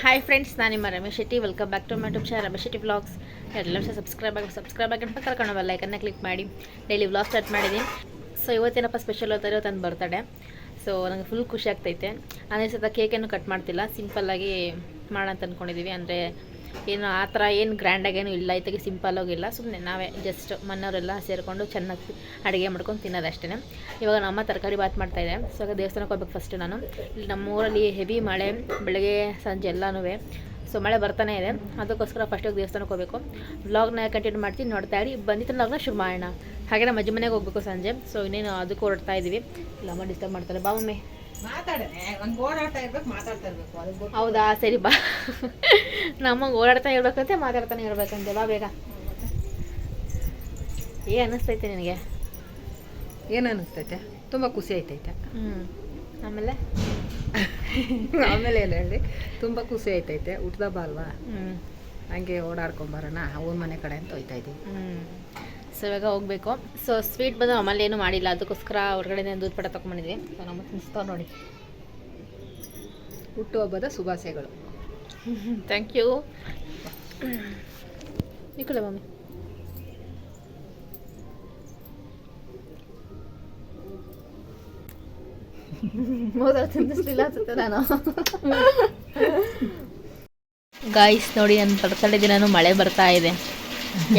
Hi friends ನಾನು ನಿಮ್ಮ Ramesh Shetty. Welcome back to my YouTube channel Ramesh Shetty vlogs ಎಲ್ಲ subscribe ಆಗಿ subscribe ಆಗಿ ಅಂತ ಕರ್ಕೊಂಡು ಲೈಕನ್ನು ಕ್ಲಿಕ್ ಮಾಡಿ. ಡೈಲಿ ವ್ಲಾಗ್ ಸ್ಟಾರ್ಟ್ ಮಾಡಿದ್ದೀನಿ. ಸೊ ಇವತ್ತೇನಪ್ಪ ಸ್ಪೆಷಲ್ ಓದ್ತಾರೆ ನನ್ನ ಬರ್ತಡೆ ಸೊ ನನಗೆ ಫುಲ್ ಖುಷಿ ಆಗ್ತೈತೆ. ಅದೇ ಸತ ಕೇಕನ್ನು ಕಟ್ ಮಾಡ್ತಿಲ್ಲ. ಸಿಂಪಲ್ಲಾಗಿ ಮಾಡೋಣ ಅಂತ ಅಂದ್ಕೊಂಡಿದ್ದೀವಿ ಅಂದರೆ ಏನು ಆ ಥರ ಏನು ಗ್ರ್ಯಾಂಡಾಗೇನು ಇಲ್ಲ ಇತ್ತಾಗಿ ಸಿಂಪಲ್ಲಾಗಿಲ್ಲ ಸುಮ್ಮನೆ ನಾವೇ ಜಸ್ಟ್ ಮನೆಯವರೆಲ್ಲ ಸೇರಿಕೊಂಡು ಚೆನ್ನಾಗಿ ಅಡುಗೆ ಮಾಡ್ಕೊಂಡು ತಿನ್ನೋದಷ್ಟೇ ಇವಾಗ ನಮ್ಮ ತರಕಾರಿ ಬಾತ್ ಮಾಡ್ತಾಯಿದ್ದೆ ಸೊ ದೇವಸ್ಥಾನಕ್ಕೆ ಹೋಗ್ಬೇಕು ಫಸ್ಟ್ ನಾನು. ಇಲ್ಲಿ ನಮ್ಮ ಊರಲ್ಲಿ ಹೆವಿ ಮಳೆ, ಬೆಳಗ್ಗೆ, ಸಂಜೆ ಎಲ್ಲನೂ ಸೊ ಮಳೆ ಬರ್ತಾನೆ ಇದೆ. ಅದಕ್ಕೋಸ್ಕರ ಫಸ್ಟಿಗೆ ದೇವಸ್ಥಾನಕ್ಕೆ ಹೋಗಬೇಕು. ವ್ಲಾಗ್ನ ಕಂಟಿನ್ಯೂ ಮಾಡ್ತೀನಿ, ನೋಡ್ತಾ ಇರಿ. ಬಂದಿತ್ತು ವ್ಲಾಗ್ನ ಶುರು ಮಾಡೋಣ. ಹಾಗೆ ನಮ್ಮ ಅಜ್ಜಿ ಮನೆಗೆ ಹೋಗ್ಬೇಕು ಸಂಜೆ. ಸೊ ಇನ್ನೇನು ಅದಕ್ಕೂ ಹೊರಡ್ತಾ ಇದ್ದೀವಿ ಇಲ್ಲ ಡಿಸ್ಟರ್ಬ್ ಮಾಡ್ತಾರೆ. ಬಾ ಹೌದಾ ಸರಿ ಬಾ. ನಮಗೆ ಓಡಾಡ್ತಾ ಇರ್ಬೇಕಂತೆ ಮಾತಾಡ್ತಾನೆ ಇರ್ಬೇಕಂತೆ ಬಾ ಬೇಗ. ಏ ಅನ್ನಿಸ್ತೈತೆ ನಿನಗೆ? ಏನು ಅನಿಸ್ತೈತೆ? ತುಂಬ ಖುಷಿ ಆಯ್ತೈತೆ. ಹ್ಞೂ ಆಮೇಲೆ? ಆಮೇಲೆ ಏನು ಹೇಳಿ ತುಂಬ ಖುಷಿ ಆಯ್ತೈತೆ ಹುಟ್ದ ಬಾ ಅಲ್ವಾ? ಹ್ಞೂ ಹಂಗೆ ಓಡಾಡ್ಕೊಂಬರೋಣ ಅವ್ರ ಮನೆ ಕಡೆ ಅಂತ ಹೋಯ್ತಾ ಇದ್ದೀವಿ ಹ್ಞೂ ಸೊ ಇವಾಗ ಹೋಗ್ಬೇಕು. ಸೊ ಸ್ವೀಟ್ ಬಂದು ಅಮ್ಮಲ್ಲಿ ಏನೂ ಮಾಡಿಲ್ಲ. ಅದಕ್ಕೋಸ್ಕರ ಹೊರಗಡೆ ದೂಧ ಪಡ ತೊಗೊಂಬಂದಿದ್ವಿ ಸೊ ನಮ್ಮ ತಿನ್ನಿಸ್ತಾವ ನೋಡಿ. ಹುಟ್ಟುಹಬ್ಬದ ಶುಭಾಶಯಗಳು. ಥ್ಯಾಂಕ್ ಯು ನಿಕ್ಕಳೆ ಮಮ್ಮಿ ತಿನ್ನಿಸ್ಲಿಲ್ಲ ಅನ್ಸುತ್ತೆ ನಾನು. ಗಾಯ್ಸ್ ನೋಡಿ ನನ್ನ ಬರ್ತಡೇ ದಿನಾನು ಮಳೆ ಬರ್ತಾ ಇದೆ.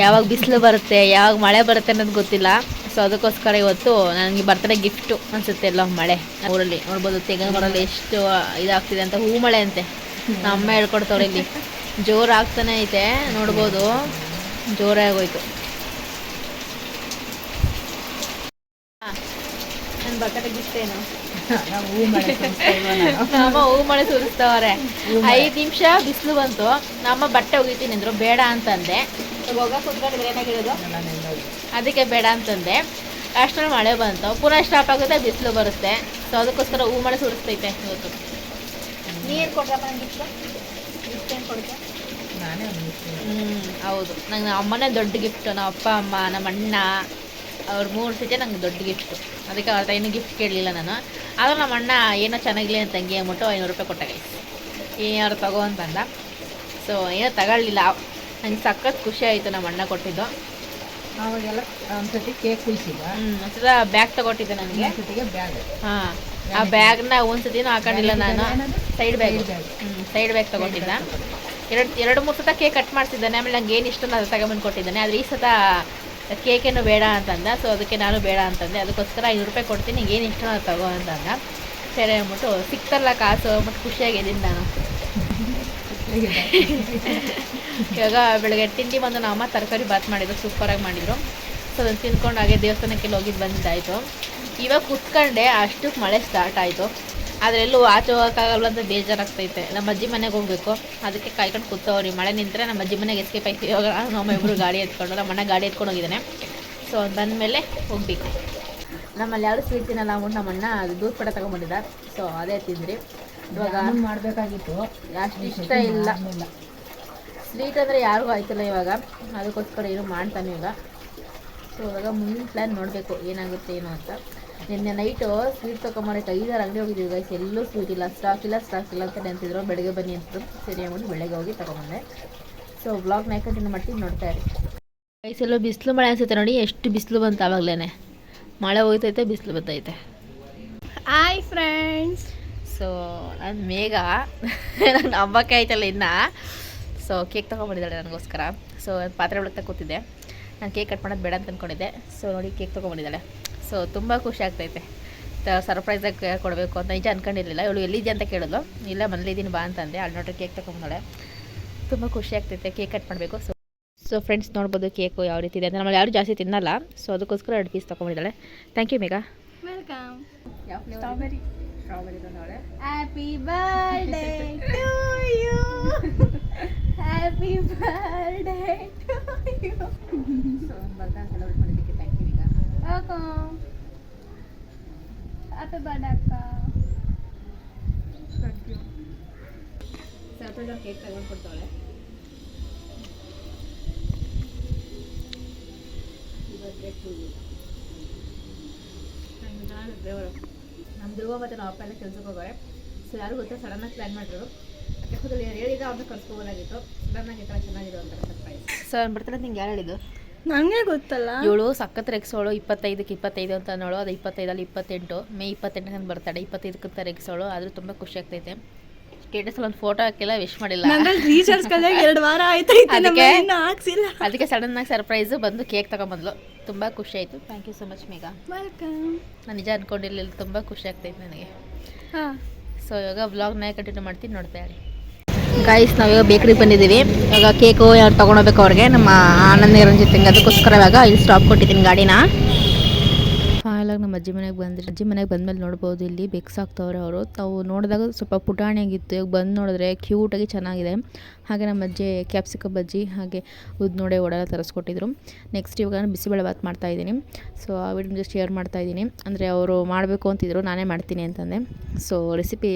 ಯಾವಾಗ ಬಿಸಿಲು ಬರುತ್ತೆ ಯಾವಾಗ ಮಳೆ ಬರುತ್ತೆ ಅನ್ನೋದು ಗೊತ್ತಿಲ್ಲ. ಸೊ ಅದಕ್ಕೋಸ್ಕರ ಇವತ್ತು ನನಗೆ ಬರ್ತಡೇ ಗಿಫ್ಟು ಅನ್ಸುತ್ತೆ ಎಲ್ಲ ಮಳೆ. ಊರಲ್ಲಿ ನೋಡ್ಬೋದು ತೆಂಗಿನ ಮರಲ್ಲಿ ಎಷ್ಟು ಇದಾಗ್ತಿದೆ ಅಂತ ಹೂ ಮಳೆ ಅಂತೆ. ನಮ್ಮ ಅಮ್ಮ ಹೇಳ್ಕೊಡ್ತಾವ್ರೆ ಇಲ್ಲಿ. ಜೋರು ಆಗ್ತಾನೆ ಐತೆ ನೋಡ್ಬೋದು. ಜೋರೇ ಆಗೋಯ್ತು. ನನ್ನ ಬರ್ತಡೇ ಗಿಫ್ಟ್ ಏನು? ನಮ್ಮ ಹೂ ಮಳೆ ಸುರಿಸ್ತವ್ರೆ. ಐದು ನಿಮಿಷ ಬಿಸಿಲು ಬಂತು. ನಮ್ಮ ಬಟ್ಟೆ ಒಗಿತೀನಿ ಅಂದ್ರು ಬೇಡ ಅಂತಂದೆ. ಹೋಗ ಕುತ್ಕೊಂಡಿದ್ರೆ ಏನಾಗಿರೋದು ಎಲ್ಲ ಅದಕ್ಕೆ ಬೇಡ ಅಂತಂದೆ. ಅಷ್ಟರಲ್ಲಿ ಮಳೆ ಬಂತು. ಪುನಃ ಸ್ಟಾಪ್ ಆಗುತ್ತೆ ಬಿಸಿಲು ಬರುತ್ತೆ. ಸೊ ಅದಕ್ಕೋಸ್ಕರ ಹೂ ಮಳೆ ಸುರಿಸ್ತೈತೆ ಇವತ್ತು ನೀರು ಕೊಡ್ರಪ್ಪ ನಂಗೆ ಕೊಡುತ್ತೆ ಹ್ಞೂ ಹೌದು. ನಂಗೆ ನಮ್ಮ ಅಮ್ಮನೇ ದೊಡ್ಡ ಗಿಫ್ಟು ನಮ್ಮ ಅಪ್ಪ ಅಮ್ಮ ನಮ್ಮ ಅಣ್ಣ ಅವ್ರ ಮೂರು ಸಿಟಿ ನಂಗೆ ದೊಡ್ಡ ಗಿಫ್ಟು ಅದಕ್ಕೆ ಅವ್ರ ಏನು ಗಿಫ್ಟ್ ಕೇಳಲಿಲ್ಲ ನಾನು. ಆದ್ರೆ ನಮ್ಮ ಅಣ್ಣ ಏನೋ ಚೆನ್ನಾಗಿಲ್ಲ ಅಂತ ತಂಗಿ ಅಂದ್ಬಿಟ್ಟು ಐನೂರು ರೂಪಾಯಿ ಕೊಟ್ಟಾಗ ಏನು ಏನಾರು ತಗೋ ಅಂತಂದ ಸೊ ಏನೋ ತಗೊಳ್ಳಿಲ್ಲ. ನಂಗೆ ಸಖತ್ ಖುಷಿ ಆಯಿತು ನಮ್ಮ ಅಣ್ಣ ಕೊಟ್ಟಿದ್ದು. ಅವಾಗೆಲ್ಲ ಒಂದ್ಸತಿ ಕೇಕ್ ಕುಯ್ಸಿದ ಒಂದ್ಸಲ ಬ್ಯಾಗ್ ತಗೊಟ್ಟಿದ್ದೆ ನನಗೆ. ಒಂದ್ಸತಿಗೆ ಬ್ಯಾಗ್. ಹಾಂ ಆ ಬ್ಯಾಗ್ನ ಒಂದ್ಸತಿನೂ ಹಾಕೊಂಡಿಲ್ಲ ನಾನು. ಸೈಡ್ ಬ್ಯಾಗ್ ಹ್ಞೂ ಸೈಡ್ ಬ್ಯಾಗ್ ತಗೊಂಡಿಲ್ಲ ಎರಡು ಎರಡು ಮೂರು ಸತ ಕೇಕ್ ಕಟ್ ಮಾಡ್ತಿದ್ದಾನೆ ಆಮೇಲೆ ನಂಗೆ ಏನು ಇಷ್ಟ ಅದು ತಗೊಂಬಂದು ಕೊಟ್ಟಿದ್ದಾನೆ. ಆದರೆ ಈ ಸತ ಕೇಕೇನು ಬೇಡ ಅಂತಂದ. ಸೊ ಅದಕ್ಕೆ ನಾನು ಬೇಡ ಅಂತಂದೆ. ಅದಕ್ಕೋಸ್ಕರ ಐನೂರು ರೂಪಾಯಿ ಕೊಡ್ತೀನಿ. ಏನು ಇಷ್ಟ ಅದು ತಗೋ ಅಂತಂದ. ಸರಿ ಅಂದ್ಬಿಟ್ಟು ಸಿಕ್ತಲ್ಲ ಕಾಸು ಮತ್ತು ಖುಷಿಯಾಗಿದ್ದೀನಿ ನಾನು. ಇವಾಗ ಬೆಳಗ್ಗೆ ತಿಂಡಿ ಬಂದು ನಮ್ಮ ತರಕಾರಿ ಬಾತ್ ಮಾಡಿದ್ರು ಸೂಪರಾಗಿ ಮಾಡಿದರು. ಸೊ ಅದನ್ನು ತಿನ್ಕೊಂಡು ಹಾಗೆ ದೇವಸ್ಥಾನಕ್ಕೆಲ್ಲ ಹೋಗಿದ್ದು ಬಂದಿದ್ದಾಯಿತು. ಇವಾಗ ಕುತ್ಕೊಂಡೆ ಅಷ್ಟಕ್ಕೆ ಮಳೆ ಸ್ಟಾರ್ಟ್ ಆಯಿತು. ಆದರೆ ಎಲ್ಲೂ ಆಚೆ ಹೋಗೋಕ್ಕಾಗಲ್ಲ ಅಂತ ಬೇಜಾರಾಗ್ತೈತೆ. ನಮ್ಮ ಅಜ್ಜಿ ಮನೆಗೆ ಹೋಗಬೇಕು. ಅದಕ್ಕೆ ಕಾಯ್ಕೊಂಡು ಕೂತವ್ರಿ ಮಳೆ ನಿಂತರೆ ನಮ್ಮ ಅಜ್ಜಿ ಮನೆಗೆ ಎಸ್ಕೇಪ್ ಆಯ್ತು. ಇವಾಗ ನಮ್ಮ ಇಬ್ಬರು ಗಾಡಿ ಎತ್ಕೊಂಡು ನಮ್ಮ ಅಣ್ಣ ಗಾಡಿ ಎತ್ಕೊಂಡು ಹೋಗಿದ್ದಾನೆ. ಸೊ ಬಂದಮೇಲೆ ಹೋಗ್ಬೇಕು. ನಮ್ಮಲ್ಲಿ ಯಾರು ಸ್ವೀಟ್ ತಿನ್ನಲ್ಲ ಅಂದ್ಬಿಟ್ಟು ನಮ್ಮ ಅಣ್ಣ ಅದು ದೂರ ಪಡ ತಗೊಂಬಂದಿದ್ದ ಸೊ ಅದೇ ತಿಂದ್ರಿ. ಇವಾಗ ಮಾಡ್ಬೇಕಾಗಿತ್ತು. ಅಷ್ಟು ಇಷ್ಟ ಇಲ್ಲ. ಸ್ವೀಟ್ ಅಂದರೆ ಯಾರಿಗೂ ಆಯ್ತಿಲ್ಲ ಇವಾಗ. ಅದಕ್ಕೋಸ್ಕರ ಏನು ಮಾಡ್ತಾನೆ ಇವಾಗ ಸೊ ಇವಾಗ ಮುಂದಿನ ಪ್ಲ್ಯಾನ್ ನೋಡಬೇಕು ಏನಾಗುತ್ತೆ ಏನು ಅಂತ. ನಿನ್ನೆ ನೈಟು ಸ್ವೀಟ್ ತೊಗೊಂಬರಕ್ಕೆ ಐದಾರು ಅಂಗಡಿ ಹೋಗಿದ್ದೀವಿ ಗೈಸ್ ಎಲ್ಲೂ ಸ್ವೀಟ್ ಇಲ್ಲ. ಸ್ಟಾಕ್ ಇಲ್ಲ ಸ್ಟಾಕ್ ಇಲ್ಲ ಅಂತ ಅಂತಿದ್ರು ಬೆಳಗ್ಗೆ ಬನ್ನಿ ಅಂತ ಸರಿ ಅಂದ್ಬಿಟ್ಟು ಬೆಳಗ್ಗೆ ಹೋಗಿ ತೊಗೊಂಬಂದೆ. ಸೊ ಬ್ಲಾಗ್ ಕಂಟಿನ್ಯೂ ಮಟ್ಟಿಗೆ ನೋಡ್ತಾ ಇರಿ. ಗೈಸಲ್ಲೂ ಬಿಸಿಲು ಮಳೆ ಅನ್ಸುತ್ತೆ ನೋಡಿ. ಎಷ್ಟು ಬಿಸಿಲು ಬಂತು ಆವಾಗಲೇ ಮಳೆ ಹೋಗ್ತೈತೆ ಬಿಸಿಲು ಬರ್ತೈತೆ ಹಾಯ್ ಫ್ರೆಂಡ್ಸ್ ಸೊ ನಾನು ಮೇಘ. ನನ್ನ ಹಬ್ಬಕ್ಕೆ ಆಯ್ತಲ್ಲ ಇನ್ನು. ಸೊ ಕೇಕ್ ತೊಗೊಂಬಂದಿದ್ದಾಳೆ ನನಗೋಸ್ಕರ. ಸೊ ಪಾತ್ರೆ ಒಳಗೆ ಕೂತಿದ್ದೆ ನಾನು ಕೇಕ್ ಕಟ್ ಮಾಡೋದು ಬೇಡ ಅಂತ ಅಂದ್ಕೊಂಡಿದ್ದೆ ಸೊ ನೋಡಿ ಕೇಕ್ ತೊಗೊಂಬಂದಿದ್ದಾಳೆ ಸೊ ತುಂಬ ಖುಷಿ ಆಗ್ತೈತೆ. ಸರ್ಪ್ರೈಸಾಗಿ ಕೊಡಬೇಕು ಅಂತ ನಿಜ ಅಂದ್ಕೊಂಡಿರಲಿಲ್ಲ ಇವಳು ಎಲ್ಲಿದ್ದೆ ಅಂತ ಕೇಳಿದ್ಲು. ಇಲ್ಲ ಮನೇಲಿದ್ದೀನಿ ಬಾ ಅಂತಂದೆ ಅಲ್ಲಿ ನೋಡ್ರಿ ಕೇಕ್ ತೊಗೊಂಬಂದಾಳೆ ತುಂಬ ಖುಷಿ ಆಗ್ತೈತೆ. ಕೇಕ್ ಕಟ್ ಮಾಡಬೇಕು. ಸೊ ಸೊ ಫ್ರೆಂಡ್ಸ್ ನೋಡ್ಬೋದು ಕೇಕು ಯಾವ ರೀತಿ ಇದೆ ಅಂತ. ನಮ್ಮಲ್ಲಿ ಯಾರು ಜಾಸ್ತಿ ತಿನ್ನಲ್ಲ. ಸೊ ಅದಕ್ಕೋಸ್ಕರ ಎರಡು piece ತೊಗೊಂಡಿದ್ದಾಳೆ thank you Megha. Welcome strawberry strawberry ತಂದವಳೆ happy birthday happy birthday to you so ಬರ್ತಾ ಸೆಲೆಬ್ರೇಟ್ ಮಾಡಿದ್ದಕ್ಕೆ ಥ್ಯಾಂಕ್ ಯು ಈಗ. ವೆಲ್ಕಮ್ ಹ್ಯಾಪಿ ಬರ್ಡೇ ಅಕ್ಕ. ಸರ್ಪ್ರೈಸ್ ಕೇಕ್ ತಗೊಂಡು ಕೊಡ್ತಾಳೆ ದೇವರು. ನಮ್ಮ ಧ್ರುವ ಮತ್ತು ನಮ್ಮ ಅಪ್ಪ ಎಲ್ಲ ಕೆಲ್ಸಕ್ಕೆ ಹೋಗೋರೆ ಸೊ ಯಾರು ಗೊತ್ತಾ ಸಡನ್ನಾಗಿ ಪ್ಲ್ಯಾನ್ ಮಾಡಿದ್ರು. ಗ್ರೂಪಲ್ಲಿ ಹೇಳಿದ್ರೆ ಅವ್ರನ್ನ ಕರ್ಸ್ಕೋಬೋದಾಗಿತ್ತು. ಸರ್ ಬರ್ತಾರೆ ನಿಂಗೆ ಯಾರು ಹೇಳಿದ್ದು? ನನಗೆ ಗೊತ್ತಲ್ಲ. ಇವಳು ಸಖತ್ ರೆಕ್ಸೋಳು ಇಪ್ಪತ್ತೈದಕ್ಕೆ ಇಪ್ಪತ್ತೈದು ಅಂತ ಅನ್ನೋಳು ಅದು ಇಪ್ಪತ್ತೈದಲ್ಲಿ ಇಪ್ಪತ್ತೆಂಟು ಮೇ ಇಪ್ಪತ್ತೆಂಟಕ್ಕೆ ಬರ್ತಡೆ ಇಪ್ಪತ್ತೈದಕ್ಕೆ ರೆಕ್ಸೋಳು ಆದರೂ ತುಂಬ ಖುಷಿ ಆಗ್ತೈತೆ. ಸ್ಟೇಟಸ್ ಒಂದು ಫೋಟೋ ಹಾಕಿಲ್ಲ ವಿಶ್ ಮಾಡಿಲ್ಲ. ರೀಚಾರ್ಜ್ ಕಲ್ಯಾಗ ಎರಡು ವಾರ ಆಯ್ತು ಹಾಕ್ಸಿಲ್ಲ. ಅದಕ್ಕೆ? ಸಡನ್ ಆಗಿ ಸರ್ಪ್ರೈಸು ಬಂದು ಕೇಕ್ ತಗೊಂಬಂದ್ಲು. ತುಂಬ ಖುಷಿ ಆಯಿತು. Thank you so much Megha welcome ನಾನು ನಿಜ ಅನ್ಕೊಂಡಿರ್ಲಿಲ್ಲ ತುಂಬ ಖುಷಿ ಆಗ್ತೈತೆ ನನಗೆ. ಹಾಂ. ಸೊ ಇವಾಗ ವ್ಲಾಗ್ನ ಕಂಟಿನ್ಯೂ ಮಾಡ್ತೀನಿ ನೋಡ್ತಾ ಇರಿ. ಗೈಸ್ ನಾವೀಗ ಬೇಕ್ರಿಗೆ ಬಂದಿದ್ದೀವಿ. ಇವಾಗ ಕೇಕು ಯಾರು ತೊಗೊಂಡೋಗ್ಬೇಕು ಅವ್ರಿಗೆ. ನಮ್ಮ ಆನಂದ್ ನಿರಂಜಿತ್ ಅದಕ್ಕೋಸ್ಕರ ಇವಾಗ ಇಲ್ಲಿ ಸ್ಟಾಪ್ ಕೊಟ್ಟಿದ್ದೀನಿ ಗಾಡಿನ. ಫೈನಲಾಗಿ ನಮ್ಮ ಅಜ್ಜಿ ಮನೆಗೆ ಬಂದ್ರೆ ಅಜ್ಜಿ ಮನೆಗೆ ಬಂದ್ಮೇಲೆ ನೋಡ್ಬೋದು ಇಲ್ಲಿ ಬೆಕ್ಸ್ ಆಗ್ತವ್ರೆ ಅವರು. ತಾವು ನೋಡಿದಾಗ ಸ್ವಲ್ಪ ಪುಟಾಣಿಯಾಗಿತ್ತು, ಇವಾಗ ಬಂದು ನೋಡಿದ್ರೆ ಕ್ಯೂಟಾಗಿ ಚೆನ್ನಾಗಿದೆ. ಹಾಗೆ ನಮ್ಮ ಅಜ್ಜಿ ಕ್ಯಾಪ್ಸಿಕಮ್ ಬಜ್ಜಿ ಹಾಗೆ ಉದ್ನೋಡೆ ಒಡೆಲ್ಲ ತರಿಸ್ಕೊಟ್ಟಿದ್ರು. ನೆಕ್ಸ್ಟ್ ಇವಾಗ ನಾನು ಬಿಸಿಬೇಳೆ ಭಾತ್ ಮಾಡ್ತಾಯಿದ್ದೀನಿ ಸೊ ಆ ವಿಡಿಯೋ ಜಸ್ಟ್ ಶೇರ್ ಮಾಡ್ತಾಯಿದ್ದೀನಿ ಅಂದರೆ ಅವರು ಮಾಡಬೇಕು ಅಂತಿದ್ರು, ನಾನೇ ಮಾಡ್ತೀನಿ ಅಂತಂದೆ. ಸೊ ರೆಸಿಪಿ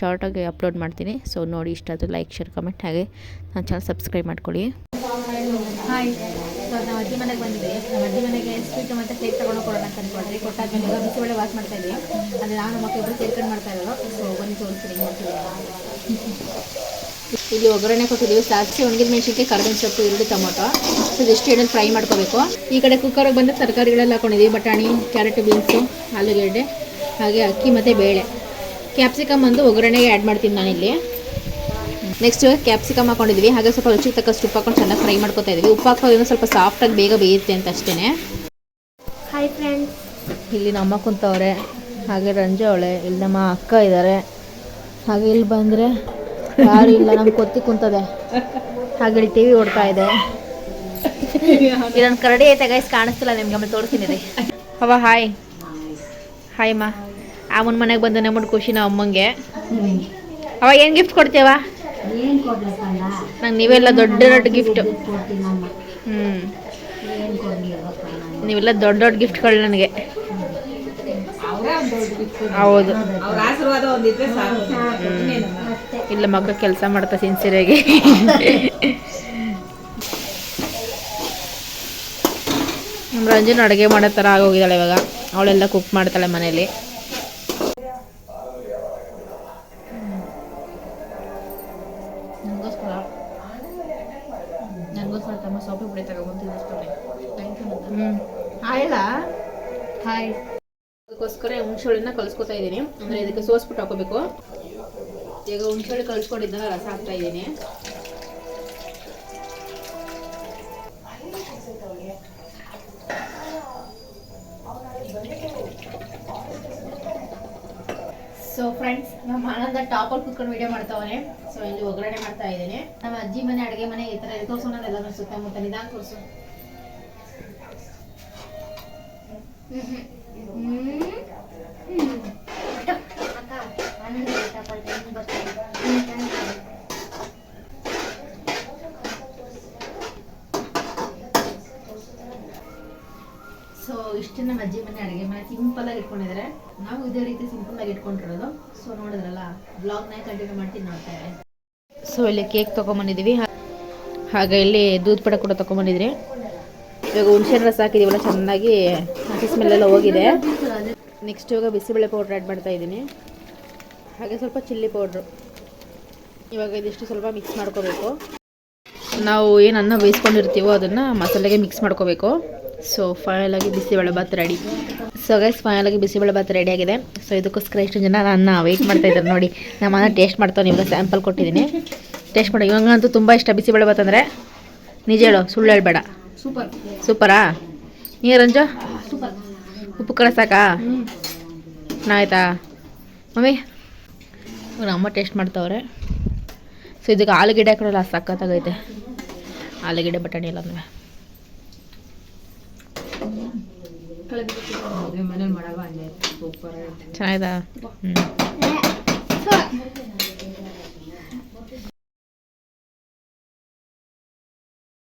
ಶಾರ್ಟಾಗಿ ಅಪ್ಲೋಡ್ ಮಾಡ್ತೀನಿ. ಸೊ ನೋಡಿ ಇಷ್ಟ ಆದರೂ ಲೈಕ್ ಶೇರ್ ಕಮೆಂಟ್ ಹಾಗೆ ನಾನು ಚಾನಲ್ ಸಬ್ಸ್ಕ್ರೈಬ್ ಮಾಡ್ಕೊಳ್ಳಿ. ಹಾಯ್ ಸೊ ನಾವು ಅಜ್ಜಿ ಮನೆಗೆ ಬಂದಿದೆ ನಮ್ಮ ಅಜ್ಜಿ ಮನೆಗೆ ಸ್ವೀಟ್ ಮತ್ತು ಕೇಕ್ ತಗೊಂಡು ಕೊಡೋಣ ಅಂತ ಅಂದ್ಕೊಂಡ್ರಿ ಕೊಟ್ಟಾದ್ಮೇಲೆ ಇವಾಗ ಬಿಸಿಬೇಳೆ ವಾಸ್ ಮಾಡ್ತಾ ಇದ್ದೀವಿ ಅಂದರೆ ನಾನು ಮಕ್ಕಳು ಇಬ್ಬರು ಸೇರ್ಕೊಂಡು ಮಾಡ್ತಾ ಇರೋದು. ಸೊ ಬಂದು ತೋರಿಸ್ತೀನಿ ಇಲ್ಲಿ ಒಗ್ಗರಣೆ ಕೊಟ್ಟಿದ್ದೀವಿ. ಸಾಸಿವೆ, ಒಣಗಿದ ಮೆಣಸಿನ್ಕಾಯಿ, ಕರ್ಬೇವಿನ ಸೊಪ್ಪು, ಈರುಳ್ಳಿ, ಟೊಮೊಟೊ. ಇದಿಷ್ಟು ಎಣ್ಣೆ ಫ್ರೈ ಮಾಡ್ಕೋಬೇಕು. ಈ ಕಡೆ ಕುಕ್ಕರ್ಗೆ ಬಂದು ತರಕಾರಿಗಳೆಲ್ಲ ಹಾಕೊಂಡಿದ್ದೀವಿ. ಬಟಾಣಿ, ಕ್ಯಾರೆಟ್, ಬೀನ್ಸು, ಆಲೂಗೆಡ್ಡೆ, ಹಾಗೆ ಅಕ್ಕಿ ಮತ್ತು ಬೇಳೆ. ಕ್ಯಾಪ್ಸಿಕಮ್ ಬಂದು ಒಗ್ಗರಣೆಗೆ ಆ್ಯಡ್ ಮಾಡ್ತೀನಿ ನಾನಿಲ್ಲಿ. ನೆಕ್ಸ್ಟ್ ಕ್ಯಾಪ್ಸಿಕಮ್ ಹಾಕೊಂಡಿದ್ವಿ. ಹಾಗೆ ಸ್ವಲ್ಪ ರುಚಿಗೆ ತಕ್ಕಷ್ಟು ಉಪ್ಪು ಹಾಕೊಂಡು ಚೆನ್ನಾಗಿ ಫ್ರೈ ಮಾಡ್ಕೊತಾ ಇದ್ದೀವಿ ಉಪ್ಪು ಹಾಕೋದ್ರಿಂದ ಸ್ವಲ್ಪ ಸಾಫ್ಟಾಗಿ ಬೇಗ ಬೇಯುತ್ತೆ ಅಂತ ಅಷ್ಟೇ ಹಾಯ್ ಫ್ರೆಂಡ್ಸ್ ಇಲ್ಲಿ ನಮ್ಮ ಕುಂತವ್ರೆ. ಹಾಗೆ ರಂಜಾ ಅವಳೆ. ಇಲ್ಲಿ ನಮ್ಮ ಅಕ್ಕ ಇದ್ದಾರೆ ಹಾಗೆ ಇಲ್ಲಿ ಬಂದರೆ ಯಾರು ಇಲ್ಲ ನಮ್ಗೆ ಕೊತ್ತಿ ಕುಂತದೆ. ಹಾಗೆ ಇಲ್ಲಿ ಟಿ ವಿ ಓಡ್ತಾ ಇದೆ. ಇದೊಂದು ಕರಡಿ ಐತೆ ಗೈಸ್ ಕಾಣಿಸ್ತಿಲ್ಲ ನಿಮ್ಗೆ ಆಮೇಲೆ ತೋರಿಸ್ತೀನಿ ರೀ ಅವ ಹಾಯ್ ಹಾಯ್ ಮಾ ಅಮ್ಮನ ಮನೆಗೆ ಬಂದ ನಮ್ಮ ಖುಷಿ ನಮ್ಮ ಅಮ್ಮಂಗೆ ಅವಾಗ ಏನು ಗಿಫ್ಟ್ ಕೊಡ್ತೀವ ನಂಗೆ ನೀವೆಲ್ಲ ದೊಡ್ಡ ದೊಡ್ಡ ಗಿಫ್ಟ್ ಹ್ಞೂ ನೀವೆಲ್ಲ ದೊಡ್ಡ ದೊಡ್ಡ ಗಿಫ್ಟ್ಗಳು ನನಗೆ. ಹೌದು. ಅವ್ರ ಆಶೀರ್ವಾದ ಒಂದಿದ್ರೆ ಸಾಕು. ಇಲ್ಲ ಮಗ ಕೆಲಸ ಮಾಡ್ತಾ ಸಿನ್ಸಿಯರಾಗಿ ನಮ್ಮ ರಂಜನ್ ಅಡುಗೆ ಮಾಡೋ ಥರ ಆಗೋಗಿದ್ದಾಳೆ ಇವಾಗ. ಅವಳೆಲ್ಲ ಕುಕ್ ಮಾಡ್ತಾಳೆ ಮನೇಲಿ. ನನಗೋಸ್ಕರ ನನಗೋಸ್ಕರ ತಮ್ಮ ಸೊಪ್ಪು ಪುಡಿ ತಗೊಬಂತಿದ್ದಷ್ಟೇ ಹ್ಞೂ ಹಾಯಲ್ಲ ಹಾಯ್ ಅದಕ್ಕೋಸ್ಕರ ಹುಣ್ಸೆಹಳ್ಳಿನ ಕಲಿಸ್ಕೊತಾ ಇದ್ದೀನಿ. ಅಂದರೆ ಇದಕ್ಕೆ ಸೋಸ್ಬಿಟ್ಟು ಹಾಕೋಬೇಕು. ಈಗ ಹುಣ್ಸೆಹಳ್ಳಿ ಕಲಿಸ್ಕೊಂಡಿದ್ದಲ್ಲ ರಸ ಹಾಕ್ತಾ ಇದ್ದೀನಿ. ಫ್ರೆಂಡ್ಸ್ ನಮ್ಮ ಆನಂದ ಟಾಪಲ್ಲಿ ಕುತ್ಕೊಂಡು ವಿಡಿಯೋ ಮಾಡ್ತಾವನೆ. ಸೊ ಇಲ್ಲಿ ಒಗ್ಗರಣೆ ಮಾಡ್ತಾ ಇದ್ದೇನೆ. ನಮ್ಮ ಅಜ್ಜಿ ಮನೆ, ಅಡುಗೆ ಮನೆ ಈ ಥರ ಇದು ತೋರಿಸೋಣ ಎಲ್ಲ ಸುತ್ತಮುತ್ತ ನಿಧಾನ ತೋರಿಸು. ಸೊ ಇಷ್ಟು ನಮ್ಮ ಅಜ್ಜಿ ಮನೆ ಅಡುಗೆ ಮನೆ ಸಿಂಪಲ್ ಆಗಿ ಇಟ್ಕೊಂಡಿದ್ದಾರೆ ನಾವು ಇದೇ ರೀತಿ ಸಿಂಪಲ್ ಆಗಿ ಇಟ್ಕೊಂಡಿರೋದು. ಸೊ ನೋಡಿದ್ರಲ್ಲ ಬ್ಲಾಗ್ನ ಕಂಟಿನ್ಯೂ ಮಾಡ್ತೀನಿ ನೋಡ್ತಾರೆ ಸೊ ಇಲ್ಲಿ ಕೇಕ್ ತೊಗೊಂಬಂದಿದ್ದೀವಿ ಹಾಗೆ ಇಲ್ಲಿ ದೂದ್ ಪಡ ಕೂಡ ತೊಗೊಂಬಂದಿದ್ರಿ. ಇವಾಗ ಹುಣಸೆ ರಸ ಹಾಕಿದೀವಲ್ಲ, ಚೆನ್ನಾಗಿ ಹಸಿ ಸ್ಮೆಲ್ ಎಲ್ಲ ಹೋಗಿದೆ. ನೆಕ್ಸ್ಟ್ ಇವಾಗ ಬಿಸಿಬೇಳೆ ಪೌಡ್ರ್ ಆ್ಯಡ್ ಮಾಡ್ತಾ ಇದ್ದೀನಿ. ಹಾಗೆ ಸ್ವಲ್ಪ ಚಿಲ್ಲಿ ಪೌಡ್ರು ಇವಾಗ ಇದಿಷ್ಟು ಸ್ವಲ್ಪ ಮಿಕ್ಸ್ ಮಾಡ್ಕೋಬೇಕು. ನಾವು ಏನು ಅನ್ನ ಬೇಯಿಸ್ಕೊಂಡಿರ್ತೀವೋ ಅದನ್ನು ಮಸಾಲೆಗೆ ಮಿಕ್ಸ್ ಮಾಡ್ಕೋಬೇಕು. So ಫೈನಲಾಗಿ bisibele bath ready so guys ಫೈನಲಾಗಿ bisibele bath ready ಆಗಿದೆ. ಸೊ ಇದಕ್ಕೋಸ್ಕರ ಇಷ್ಟು ಜನ ನನ್ನ ವೆಯ್ಟ್ ಮಾಡ್ತಾ ಇದ್ದಾರೆ ನೋಡಿ. ನಮ್ಮನ್ನ ಟೇಸ್ಟ್ ಮಾಡ್ತಾವೆ ನಿಮ್ಗೆ ಸ್ಯಾಂಪಲ್ ಕೊಟ್ಟಿದ್ದೀನಿ. ಟೇಸ್ಟ್ ಮಾಡಿ. ಇವಾಗಂತೂ ತುಂಬ ಇಷ್ಟ ಬಿಸಿಬೇಳೆ ಭಾತ್ ಅಂದರೆ. ನಿಜ ಹೇಳು ಸುಳ್ಳು ಹೇಳ್ಬೇಡ. ಸೂಪರ್ ಸೂಪರಾ ನೀ ರಂಜು? ಸೂಪರ್ ಉಪ್ಪು ಕರ ಸಾಕಾ? ಆಯ್ತಾ? ಮಮ್ಮಿ? ನಮ್ಮ ಟೇಸ್ಟ್ ಮಾಡ್ತಾವ್ರೆ. ಸೊ ಇದಕ್ಕೆ ಆಲೂಗಡ್ಡೆ ಹಾಕೋಲ್ಲ ಸಖತ್ತಾಗೈತೆ ಆಲೂಗೆಡ್ಡೆ ಬಟಾಣಿ ಎಲ್ಲ ಮನೇಲಿ ಮಾಡಾಗ ಹಂಗೆ ಸೂಪರ್ ಚೆನ್ನಾಗಿದಾ